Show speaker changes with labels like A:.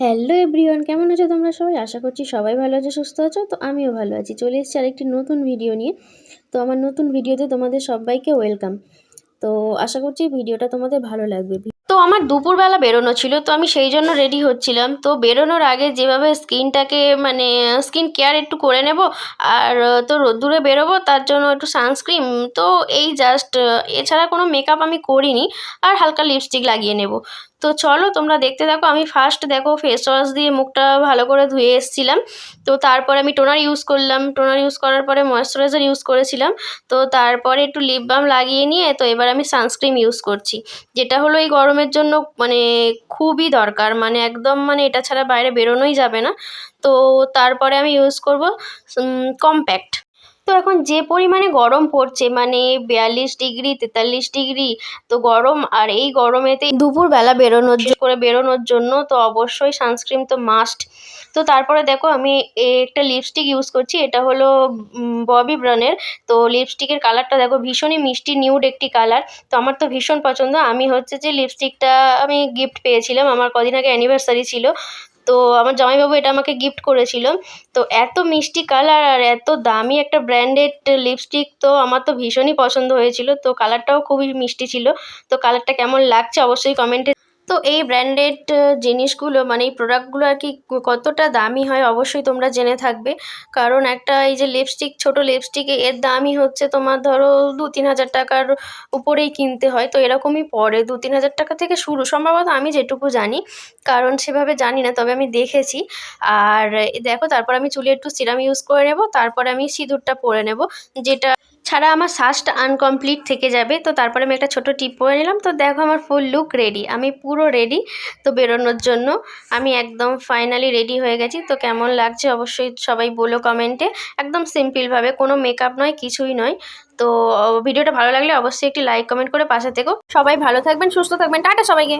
A: Hello everyone কেমন আছো তোমরা সবাই? আশা করছি সবাই ভালো আছো, সুস্থ আছো। তো আমিও ভালো আছি। চলে এসেছি আরেকটি নতুন ভিডিও নিয়ে। তো আমার নতুন ভিডিওতে তোমাদের সবাইকে ওয়েলকাম তো আশা করছি ভিডিওটা তোমাদের ভালো লাগবে। তো আমার দুপুরবেলা বেরোনো ছিল, তো আমি সেই জন্য রেডি হচ্ছিলাম। তো বেরোনোর আগে যেভাবে স্কিনটাকে মানে স্কিন কেয়ার একটু করে নেব, আর তো রোদ্দুরে বেরোবো, তার জন্য একটু সানস্ক্রিন তো এই জাস্ট এছাড়া কোনো মেকআপ আমি করিনি, আর হালকা লিপস্টিক লাগিয়ে নেব। তো চলো তোমরা দেখতে থাকো আমি ফার্স্ট দেখো ফেস ওয়াশ দিয়ে মুখটা ভালো করে ধুয়ে এসেছিলাম। তো তারপরে আমি টোনার ইউজ করলাম। টোনার ইউজ করার পরে ময়েশ্চারাইজার ইউজ করেছিলাম। তো তারপরে একটু লিপ বাম লাগিয়ে নিয়ে, তো এবার আমি সানস্ক্রিন ইউজ করছি। যেটা হলো এই গরমের জন্য মানে খুবই দরকার। মানে একদম মানে এটা ছাড়া বাইরে বেরোনোই যাবে না। তো তারপরে আমি ইউজ করব কম্প্যাক্ট তো এখন যে পরিমাণে গরম পড়ছে মানে বিয়াল্লিশ ডিগ্রি, তেতাল্লিশ ডিগ্রি, তো গরম আর এই গরমেতে দুপুরবেলা বেরোনোর করে বেরোনোর জন্য তো অবশ্যই সানস্ক্রিন তো মাস্ট তো তারপরে দেখো আমি একটা লিপস্টিক ইউজ করছি, এটা হলো ববি ব্রানের তো লিপস্টিকের কালারটা দেখো ভীষণই মিষ্টি নিউড একটি কালার তো আমার তো ভীষণ পছন্দ। আমি হচ্ছে যে লিপস্টিকটা আমি গিফট পেয়েছিলাম, আমার কদিন আগে অ্যানিভার্সারি ছিল। তো আমার জামাইবাবু এটা আমাকে গিফট করেছিল। তো এত মিষ্টি কালার আর এত দামি একটা ব্র্যান্ডেড লিপস্টিক তো আমার তো ভীষণই পছন্দ হয়েছিল। তো কালারটাও খুবই মিষ্টি ছিল। তো কালারটা কেমন লাগছে অবশ্যই কমেন্টে তো এই ব্র্যান্ডেড জিনিসগুলো মানে এই প্রোডাক্টগুলো আর কি কতটা দামি হয় অবশ্যই তোমরা জেনে থাকবে। কারণ একটা এই যে লিপস্টিক ছোট লিপস্টিকে এর দামই হচ্ছে তোমার ধরো দু তিন হাজার টাকার উপরেই কিনতে হয়। তো এরকমই পড়ে দু তিন হাজার টাকা থেকে শুরু। সম্ভবত আমি যেটুকু জানি, কারণ সেভাবে জানি না, তবে আমি দেখেছি। আর দেখো, তারপর আমি চুলে একটু সিরাম ইউজ করে নেব, তারপরে আমি সিঁদুরটা পরে নেব, যেটা ছাড়া আমার শ্বাসটা আনকমপ্লিট থেকে যাবে। তো তারপরে আমি একটা ছোটো টিপ পরে নিলাম। তো দেখো আমার ফুল লুক রেডি আমি পুরো রেডি তো বেরোনোর জন্য। আমি একদম ফাইনালি রেডি হয়ে গেছি। তো কেমন লাগছে অবশ্যই সবাই বলো কমেন্টে একদম সিম্পলভাবে কোনো মেকআপ নয়, কিছুই নয়। তো ভিডিওটা ভালো লাগলে অবশ্যই একটি লাইক কমেন্ট করে পাশে থেকো। সবাই ভালো থাকবেন, সুস্থ থাকবেন। টাটা সবাইকে।